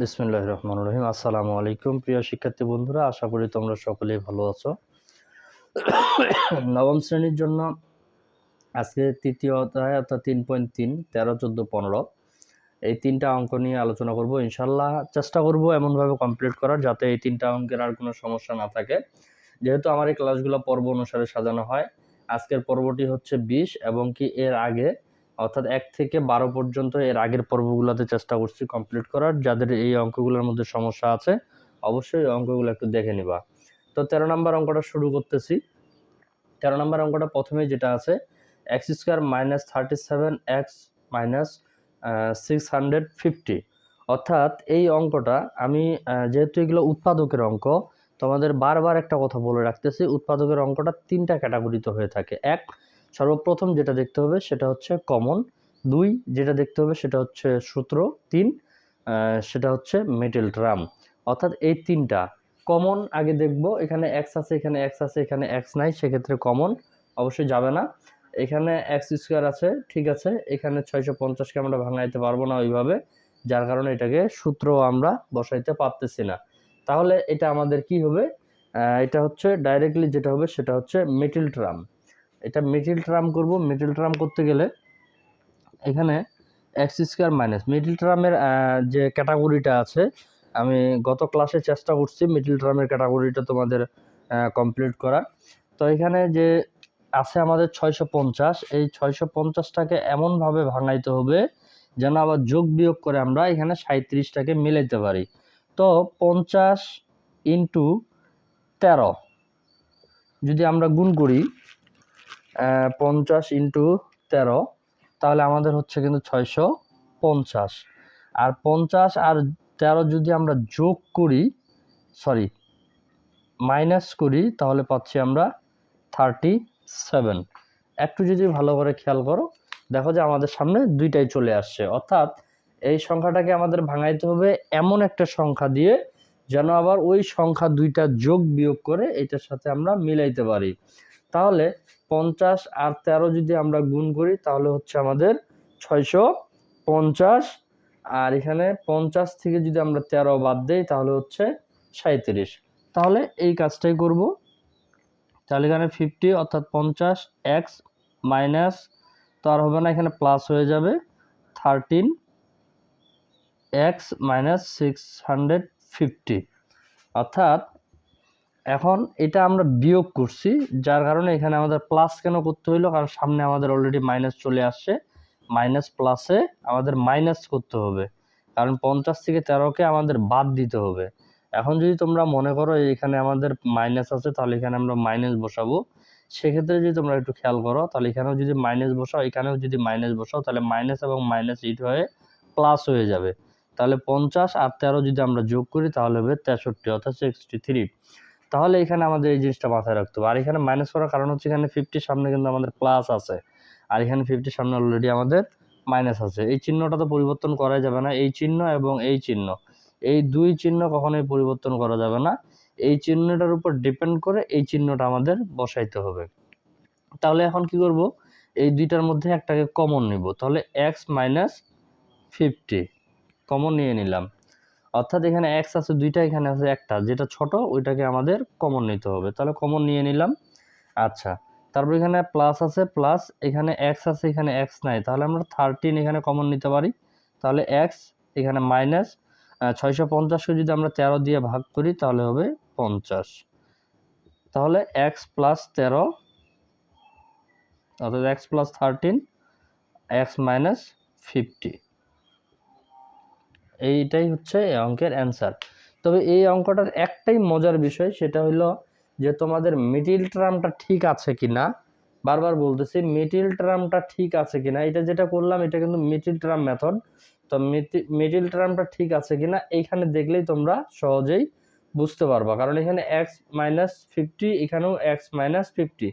বিসমুল্লাহ রহমান রহিম। আসসালামু আলাইকুম প্রিয় শিক্ষার্থী বন্ধুরা, আশা করি তোমরা সকলেই ভালো আছো। নবম শ্রেণির জন্য আজকে তৃতীয় অধ্যায় অর্থাৎ তিন পয়েন্ট তিন, তেরো, চোদ্দ, পনেরো, এই তিনটা অঙ্ক নিয়ে আলোচনা করব। ইনশাল্লাহ চেষ্টা করব এমনভাবে কমপ্লিট করার যাতে এই তিনটা অঙ্কের আর কোনো সমস্যা না থাকে। যেহেতু আমার এই ক্লাসগুলো পর্ব অনুসারে সাজানো হয়, আজকের পর্বটি হচ্ছে বিশ এবং কি এর আগে অর্থাৎ এক থেকে বারো পর্যন্ত এর আগের পর্বগুলোতে চেষ্টা করছি কমপ্লিট করার। যাদের এই অঙ্কগুলোর মধ্যে সমস্যা আছে, অবশ্যই এই অঙ্কগুলো একটু দেখে নিবা। তো তেরো নম্বর অঙ্কটা শুরু করতেছি। তেরো নম্বর অঙ্কটা প্রথমে যেটা আছে x square minus thirty seven x minus six hundred fifty অর্থাৎ এই অঙ্কটা আমি যেহেতু এগুলো উৎপাদকের অঙ্ক, তোমাদের বারবার একটা কথা বলে রাখতেছি, উৎপাদকের অঙ্কটা তিনটা ক্যাটাগরিতে হয়ে থাকে। এক সর্বপ্রথম যেটা দেখতে হবে সেটা হচ্ছে কমন। দুই, যেটা দেখতে হবে সেটা হচ্ছে সূত্র। তিন সেটা হচ্ছে মেটেল ট্রাম অর্থাৎ এই তিনটা। কমন আগে দেখব, এখানে এক্স আছে, এখানে এক্স আছে, এখানে এক্স নাই, সেক্ষেত্রে কমন। অবশ্যই যাবে না। এখানে এক্স স্কোয়ার আছে, ঠিক আছে। এখানে ছয়শো পঞ্চাশকে আমরা ভাঙাইতে পারব না ওইভাবে, যার কারণে এটাকে সূত্র আমরা বসাইতে পারতেছি না। তাহলে এটা আমাদের কি হবে? এটা হচ্ছে ডাইরেক্টলি যেটা হবে সেটা হচ্ছে মেটিল ট্রাম এটা মিডিল ট্রাম করব। মিডিল ট্রাম করতে গেলে এখানে এক্স স্কোয়ার মাইনাস মিডিল ট্রামের যে ক্যাটাগরিটা আছে, আমি গত ক্লাসে চেষ্টা করছি মিডিল ট্রামের ক্যাটাগরিটা তোমাদের কমপ্লিট করা তো এখানে যে আছে আমাদের ছয়শো পঞ্চাশ, এই ছয়শো পঞ্চাশটাকে এমনভাবে ভাঙাইতে হবে যেন আবার যোগ বিয়োগ করে আমরা এখানে সাঁত্রিশটাকে মিলাইতে পারি। তো পঞ্চাশ ইন্টু তেরো, যদি আমরা গুণ করি পঞ্চাশ ইন্টু তেরো, তাহলে আমাদের হচ্ছে কিন্তু ছয়শো পঞ্চাশ। আর পঞ্চাশ আর তেরো যদি আমরা যোগ করি সরি মাইনাস করি, তাহলে পাচ্ছি আমরা থার্টি সেভেন একটু যদি ভালো করে খেয়াল করো, দেখো যে আমাদের সামনে দুইটাই চলে আসছে। অর্থাৎ এই সংখ্যাটাকে আমাদের ভাঙাইতে হবে এমন একটা সংখ্যা দিয়ে, যেন আবার ওই সংখ্যা দুইটা যোগ বিয়োগ করে এটার সাথে আমরা মিলাইতে পারি। তাহলে পঞ্চাশ আর তেরো যদি আমরা গুণ করি, তাহলে হচ্ছে আমাদের ছয়শো পঞ্চাশ। আর এখানে পঞ্চাশ থেকে যদি আমরা তেরো বাদ দেই, তাহলে হচ্ছে সাঁত্রিশ তাহলে এই কাজটাই করব। তাহলে এখানে ফিফটি অর্থাৎ পঞ্চাশ এক্স মাইনাস তো আর হবে না, এখানে প্লাস হয়ে যাবে thirteen x minus six hundred fifty অর্থাৎ এখন এটা আমরা বিয়োগ করছি, যার কারণে এখানে আমাদের প্লাস কেন করতে হইল? কারণ সামনে আমাদের অলরেডি মাইনাস চলে আসছে। মাইনাস প্লাসে আমাদের মাইনাস করতে হবে। কারণ পঞ্চাশ থেকে তেরোকে আমাদের বাদ দিতে হবে। এখন যদি তোমরা মনে করো এখানে আমাদের মাইনাস আছে, তাহলে এখানে আমরা মাইনাস বসাবো। সেক্ষেত্রে যদি তোমরা একটু খেয়াল করো, তাহলে এখানেও যদি মাইনাস বসাও, এখানেও যদি মাইনাস বসাও, তাহলে মাইনাস এবং মাইনাস ইট হয়ে প্লাস হয়ে যাবে। তাহলে পঞ্চাশ আর তেরো যদি আমরা যোগ করি, তাহলে হবে তেষট্টি, অর্থাৎ সিক্সটি থ্রি তাহলে এখানে আমাদের এই জিনিসটা মাথায় রাখতে হবে। আর এখানে মাইনাস করার কারণ হচ্ছে এখানে ফিফটির সামনে কিন্তু আমাদের প্লাস আছে। আর এখানে ফিফটির সামনে অলরেডি আমাদের মাইনাস আছে। এই চিহ্নটা তো পরিবর্তন করা যাবে না। এই চিহ্ন এবং এই চিহ্ন। এই দুই চিহ্ন কখনোই পরিবর্তন করা যাবে না। এই চিহ্নটার উপর ডিপেন্ড করে এই চিহ্নটা আমাদের বসাইতে হবে। তাহলে এখন কি করব? এই দুইটার মধ্যে একটাকে কমন নিব। তাহলে এক্স মাইনাস ফিফটি কমন নিয়ে নিলাম। অর্থাৎ এখানে এক্স আছে, দুইটা এখানে আছে, একটা। যেটা ছোট, ওইটাকে আমাদের কমন নিতে হবে। তাহলে কমন নিয়ে নিলাম। আচ্ছা তারপর এখানে প্লাস আছে প্লাস এখানে এক্স আছে, এখানে এক্স নাই। তাহলে আমরা থার্টিন এখানে কমন নিতে পারি। তাহলে এক্স এখানে মাইনাস ছয়শো পঞ্চাশকে যদি আমরা তেরো দিয়ে ভাগ করি, তাহলে হবে পঞ্চাশ। তাহলে এক্স প্লাস তেরো, অর্থাৎ x plus thirteen x minus fifty এইটাই হচ্ছে এই অঙ্কের অ্যান্সার তবে এই অঙ্কটার একটাই মজার বিষয়, সেটা হলো যে তোমাদের মিডিল টার্মটা ঠিক আছে কি না বারবার বলতেছি মিডিল টার্মটা ঠিক আছে কি না এটা যেটা করলাম এটা কিন্তু মিডিল টার্ম মেথড তো মিডিল টার্মটা ঠিক আছে কি না এইখানে দেখলেই তোমরা সহজেই বুঝতে পারবা। কারণ এখানে এক্স মাইনাস ফিফটি এখানেও এক্স মাইনাস ফিফটি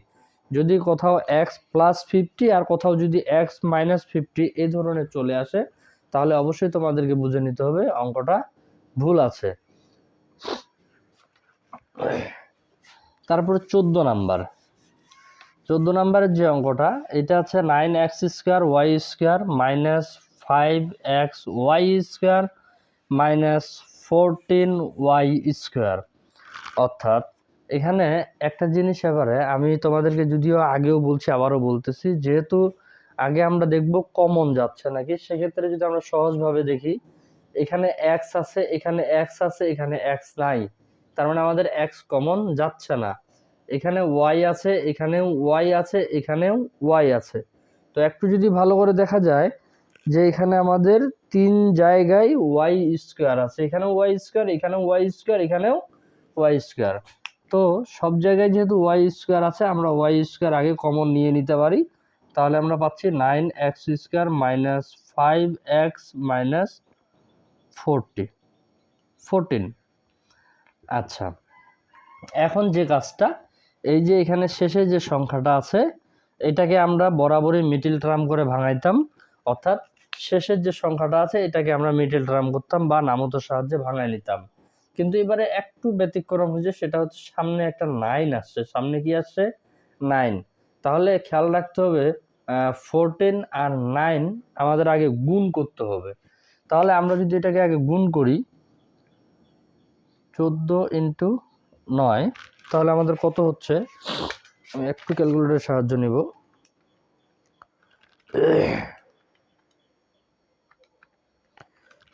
যদি কোথাও এক্স প্লাস ফিফটি আর কোথাও যদি এক্স মাইনাস ফিফটি এই ধরনের চলে আসে তাহলে অবশ্যই তোমাদেরকে বুঝে নিতে হবে, অঙ্কটা ভুল আছে। তারপরে চোদ্দ নাম্বার। চোদ্দ নাম্বারের যে অঙ্কটা, এটা আছে nine x square y square minus five x y square minus fourteen y square অর্থাৎ এখানে একটা জিনিস এবারে আমি তোমাদেরকে যদিও আগেও বলছি, আবারও বলতেছি, যেহেতু আগে আমরা দেখব কমন যাচ্ছে নাকি। সেক্ষেত্রে যদি আমরা সহজভাবে দেখি, এখানে এক্স আছে, এখানে এক্স আছে, এখানে এক্স নাই। তার মানে আমাদের এক্স কমন যাচ্ছে না। এখানে ওয়াই আছে এখানেও ওয়াই আছে এখানেও ওয়াই আছে। তো একটু যদি ভালো করে দেখা যায় যে এখানে আমাদের তিন জায়গায় ওয়াই স্কোয়ার আছে। এখানেও ওয়াই স্কোয়ার এখানেও ওয়াই স্কোয়ার এখানেও ওয়াই স্কোয়ার তো সব জায়গায় যেহেতু ওয়াই স্কোয়ার আছে, আমরা ওয়াই স্কোয়ার আগে কমন নিয়ে নিতে পারি। তাহলে আমরা পাচ্ছি nine x square minus five x minus forty fourteen আচ্ছা এখন যে কাজটা, এই যে এখানে শেষে যে সংখ্যাটা আছে, এটাকে আমরা বরাবরই মিডিল টার্ম করে ভাঙাইতাম, অর্থাৎ শেষের যে সংখ্যাটা আছে, এটাকে আমরা মিডিল টার্ম করতাম বা নামতার সাহায্যে ভাঙাই নিতাম। কিন্তু এবারে একটু ব্যতিক্রম হয়েছে, সেটা হচ্ছে সামনে একটা নাইন আসছে। সামনে কি আসছে? নাইন তাহলে খেয়াল রাখতে হবে ফোরটিন আর নাইন আমাদের আগে গুণ করতে হবে। তাহলে আমরা যদি এটাকে আগে গুণ করি, চোদ্দ ইন্টু নয়, তাহলে আমাদের কত হচ্ছে? আমি একটু ক্যালকুলেটরের সাহায্য নিব।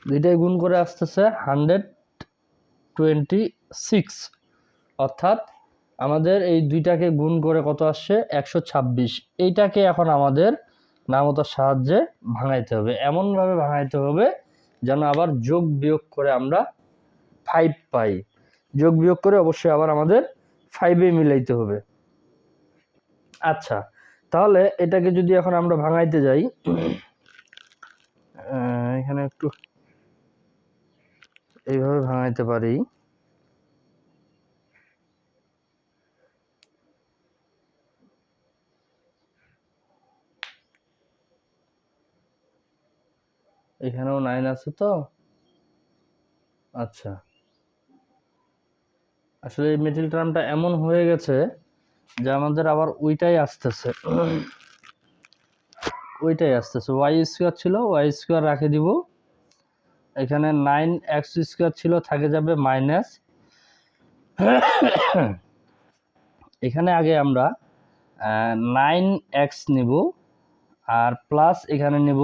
দুইটাই গুণ করে আসতেছে হান্ড্রেড টোয়েন্টি সিক্স অর্থাৎ আমাদের এই দুইটাকে গুণ করে কত আসছে? একশো ছাব্বিশ। এইটাকে এখন আমাদের নামতার সাহায্যে ভাঙাইতে হবে। এমনভাবে ভাঙাইতে হবে যেন আবার যোগ বিয়োগ করে আমরা ফাইভ পাই। যোগ বিয়োগ করে অবশ্যই আবার আমাদের ফাইভে মিলাইতে হবে। আচ্ছা তাহলে এটাকে যদি এখন আমরা ভাঙাইতে যাই এখানে একটু এইভাবে ভাঙাইতে পারি। এখানেও নাইন আছে তো? আচ্ছা। আসলে এই মিডিল টার্মটা এমন হয়ে গেছে যে আমাদের আবার ওইটাই আসতেছে। ওইটাই আসতেছে। ওয়াই স্কোয়ার ছিল ওয়াই স্কোয়ার রাখে দিব। এখানে নাইন এক্স স্কোয়ার ছিল, থাকে যাবে মাইনাস এখানে আগে আমরা নাইন এক্স নিব। আর প্লাস এখানে নেব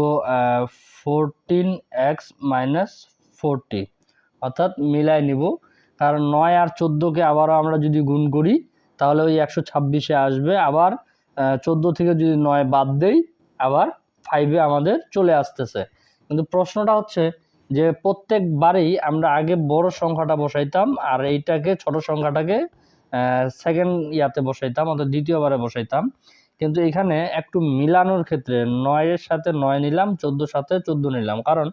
ফোরটিন এক্স মাইনাস ফোরটি অর্থাৎ মিলাই নিব। কারণ নয় আর চোদ্দোকে আবারও আমরা যদি গুণ করি, তাহলে ওই একশো ছাব্বিশে আসবে। আবার চোদ্দ থেকে যদি নয় বাদ দেই, আবার ফাইভে আমাদের চলে আসতেছে। কিন্তু প্রশ্নটা হচ্ছে যে প্রত্যেকবারেই আমরা আগে বড় সংখ্যাটা বসাইতাম আর এইটাকে ছোট সংখ্যাটাকে সেকেন্ড ইয়াতে বসাইতাম অর্থাৎ দ্বিতীয়বারে বসাইতাম। কিন্তু এখানে একটু মিলানোর ক্ষেত্রে নয়ের সাথে নয় নিলাম, চোদ্দোর সাথে চোদ্দ নিলাম। কারণ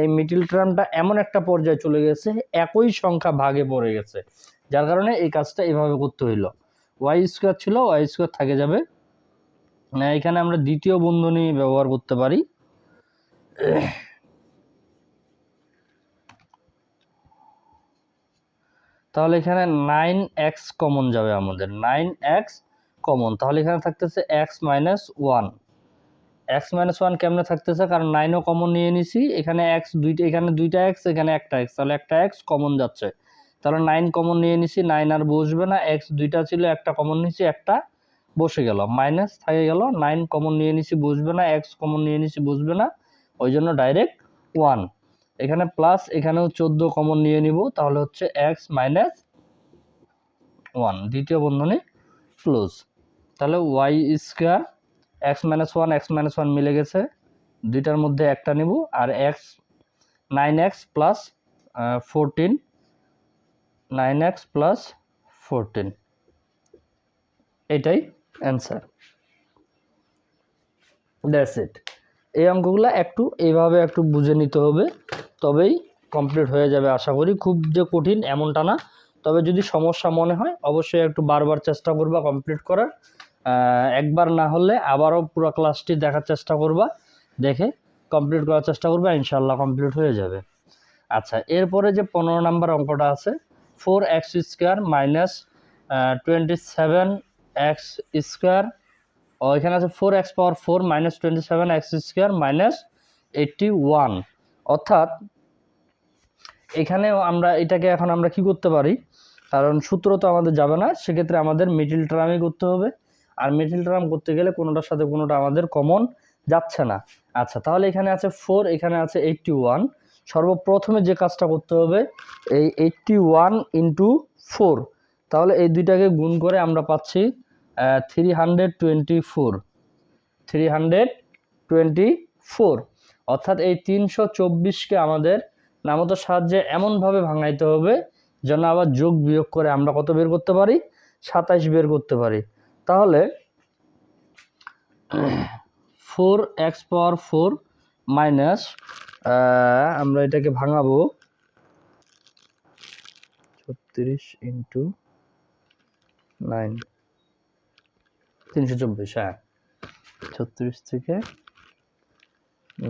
এই মিডিল টার্মটা এমন একটা পর্যায়ে চলে গেছে, একই সংখ্যা ভাগে পড়ে গেছে। যার কারণে এই কাজটা এভাবে করতে হইল। ওয়াই স্কোয়ার ছিল, ওয়াই স্কোয়ার থাকে যাবে। এখানে আমরা দ্বিতীয় বন্ধনী ব্যবহার করতে পারি। তাহলে এখানে নাইন এক্স কমন যাবে আমাদের। নাইন এক্স কমন তাহলে এখানে থাকতেছে x minus one x minus one কেমনে থাকতেছে? কারণ নাইনও কমন নিয়ে নিছি। এখানে এক্স দুইটা, এখানে দুইটা এক্স এখানে একটা এক্স তাহলে একটা এক্স কমন যাচ্ছে। তাহলে নাইন কমন নিয়ে নিছি। নাইন আর বসবে না। এক্স দুইটা ছিল, একটা কমন নিছি, একটা বসে গেল। মাইনাস থাকে গেল। নাইন কমন নিয়ে নিছি, বসবে না। এক্স কমন নিয়ে নিছি, বসবে না। ওই জন্য ডাইরেক্ট ওয়ান এখানে প্লাস এখানেও চোদ্দ কমন নিয়ে নিব। তাহলে হচ্ছে এক্স মাইনাস ওয়ান দ্বিতীয় বন্ধনী। ক্লোজ তাহলে y square x minus one x minus one মিলে গেছে। দুইটার মধ্যে একটা নিব, আর x nine x plus fourteen nine x plus fourteen এটাই অ্যান্সার দ্যাটস ইট এই অঙ্কগুলো একটু এইভাবে একটু বুঝে নিতে হবে, তবেই কমপ্লিট হয়ে যাবে। আশা করি খুব যে কঠিন, এমনটা না। তবে যদি সমস্যা মনে হয়, অবশ্যই একটু বারবার চেষ্টা করবা কমপ্লিট করার। একবার না হলে আবারও পুরো ক্লাসটি দেখার চেষ্টা করবা, দেখে কমপ্লিট করার চেষ্টা করবা ইনশাল্লাহ কমপ্লিট হয়ে যাবে। আচ্ছা এরপরে যে পনেরো নাম্বার অঙ্কটা আছে four x square minus twenty seven x square এখানে আছে four x power four minus twenty seven x square minus eighty one অর্থাৎ, এখানেও আমরা, এটাকে এখন আমরা কি করতে পারি? কারণ সূত্র তো আমাদের যাবে না, সেক্ষেত্রে আমাদের মিডিল টার্মই করতে হবে। আর মিডিল টার্ম করতে গেলে কোনোটার সাথে কোনোটা আমাদের কমন যাচ্ছে না। আচ্ছা তাহলে এখানে আছে ফোর এখানে আছে এইটটি ওয়ান সর্বপ্রথমে যে কাজটা করতে হবে, এই এইটটি ওয়ান ইন্টু ফোর তাহলে এই দুইটাকে গুণ করে আমরা পাচ্ছি three hundred twenty four three hundred twenty four অর্থাৎ এই তিনশো চব্বিশকে আমাদের নামতার সাহায্যে এমনভাবে ভাঙাইতে হবে যেন আবার যোগ বিয়োগ করে আমরা কত বের করতে পারি? সাতাইশ বের করতে পারি। তাহলে four x power four minus আমরা এটাকে ভাঙাবো। ছত্রিশ ইন্টু নাইন তিনশো চব্বিশ হ্যাঁ। ছত্রিশ থেকে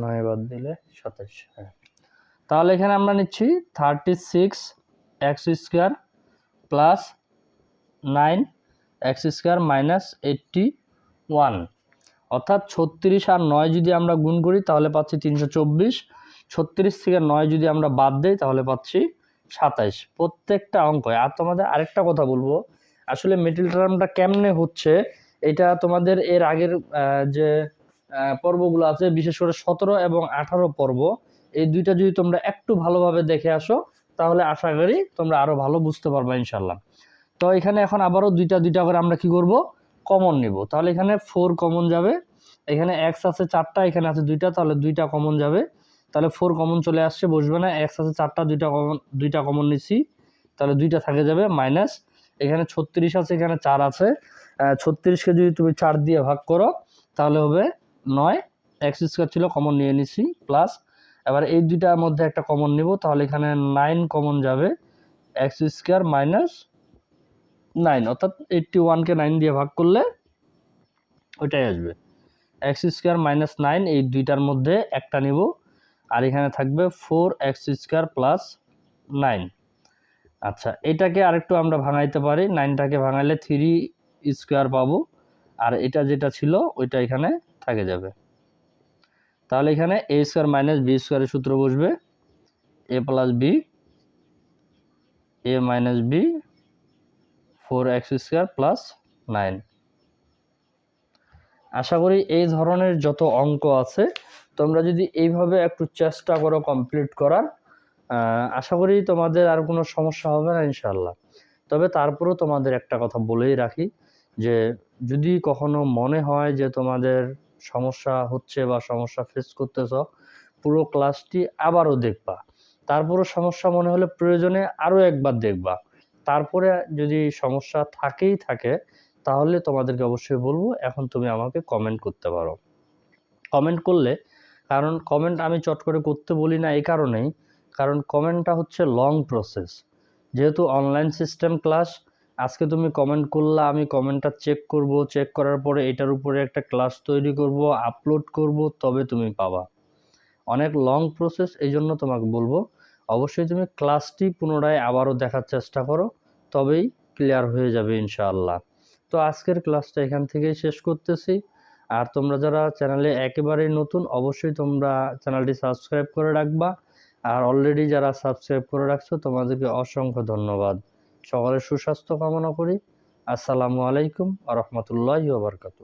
নয় বাদ দিলে সাতাশ হ্যাঁ। তাহলে এখানে আমরা নিচ্ছি thirty six x square plus nine x square minus eighty one. অর্থাৎ ছত্রিশ আর নয় যদি আমরা গুণ করি, তাহলে পাচ্ছি তিনশো চব্বিশ। ছত্রিশ থেকে নয় যদি আমরা বাদ দিই, তাহলে পাচ্ছি সাতাইশ। প্রত্যেকটা অঙ্ক আর তোমাদের আরেকটা কথা বলব। আসলে মিডিল টার্মটা কেমনে হচ্ছে, এটা তোমাদের এর আগের যে পর্বগুলো আছে, বিশেষ করে সতেরো এবং আঠারো পর্ব, এই দুইটা যদি তোমরা একটু ভালোভাবে দেখে আসো তাহলে আশা করি তোমরা আরও ভালো বুঝতে পারবে ইনশাল্লাহ তো এখানে এখন আবারও দুইটা দুইটা করে আমরা কি করব? কমন নিব। তাহলে এখানে ফোর কমন যাবে। এখানে এক্স আছে চারটা, এখানে আছে দুইটা, তাহলে দুইটা কমন যাবে। তাহলে ফোর কমন চলে আসছে, বসবে না। এক্স আছে চারটা, দুইটা কমন দুইটা কমন নিচ্ছি। তাহলে দুইটা থাকে যাবে মাইনাস এখানে ছত্রিশ আছে, এখানে চার আছে। ছত্রিশকে যদি তুমি চার দিয়ে ভাগ করো, তাহলে হবে নয়। এক্স স্কোয়ার ছিল কমন নিয়ে নিছি প্লাস এবার এই দুইটার মধ্যে একটা কমন নিব, তাহলে এখানে নাইন কমন যাবে। এক্স স্কোয়ার মাইনাস নাইন অর্থাৎ এইটটি ওয়ানকে নাইন দিয়ে ভাগ করলে ওইটাই আসবে। এক্স স্কোয়ার মাইনাস নাইন এই দুইটার মধ্যে একটা নিব, আর এখানে থাকবে four x square plus nine আচ্ছা এটাকে আরেকটু আমরা ভাঙাইতে পারি নাইনটাকে ভাঙাইলে থ্রি স্কোয়ার পাবো, আর এটা যেটা ছিল, ওইটা এখানে থাকে যাবে। তাহলে এখানে এ স্কোয়ার মাইনাস বি স্কোয়ারের সূত্র বসবে। A plus B A minus B four x square plus nine আশা করি এই ধরনের যত অঙ্ক আছে, তোমরা যদি এইভাবে একটু চেষ্টা করো কমপ্লিট করার আশা করি তোমাদের আর কোনো সমস্যা হবে না ইনশাল্লাহ তবে তারপরেও তোমাদের একটা কথা বলেই রাখি যে, যদি কখনো মনে হয় যে তোমাদের সমস্যা হচ্ছে বা সমস্যা ফেস করতেছ, পুরো ক্লাসটি আবারও দেখবা। তারপরও সমস্যা মনে হলে প্রয়োজনে আরও একবার দেখবা। তারপরে যদি সমস্যা থাকেই থাকে, তাহলে তোমাদেরকে অবশ্যই বলব, এখন তুমি আমাকে কমেন্ট করতে পারো। কমেন্ট করলে, কারণ কমেন্ট আমি চট করে করতে বলি না এই কারণেই, কারণ কমেন্টটা হচ্ছে লং প্রসেস যেহেতু অনলাইন সিস্টেম ক্লাস আজকে তুমি কমেন্ট করলা, আমি কমেন্টটা চেক করব চেক করার পরে এটার উপরে একটা ক্লাস তৈরি করব আপলোড করব, তবে তুমি পাবা। অনেক লং প্রসেস এই জন্য তোমাকে বলব, অবশ্যই তুমি ক্লাসটি পুনরায় আবারও দেখার চেষ্টা করো, তবেই ক্লিয়ার হয়ে যাবে ইনশাআল্লাহ। তো আজকের ক্লাসটা এখান থেকেই শেষ করতেছি। আর তোমরা যারা চ্যানেলে একেবারেই নতুন, অবশ্যই তোমরা চ্যানেলটি সাবস্ক্রাইব করে রাখবা। আর অলরেডি যারা সাবস্ক্রাইব করে রাখছো, তোমাদেরকে অসংখ্য ধন্যবাদ। সকলের সুস্বাস্থ্য কামনা করি। আসসালামু আলাইকুম আ রহমতুল্লাহ বারকাতু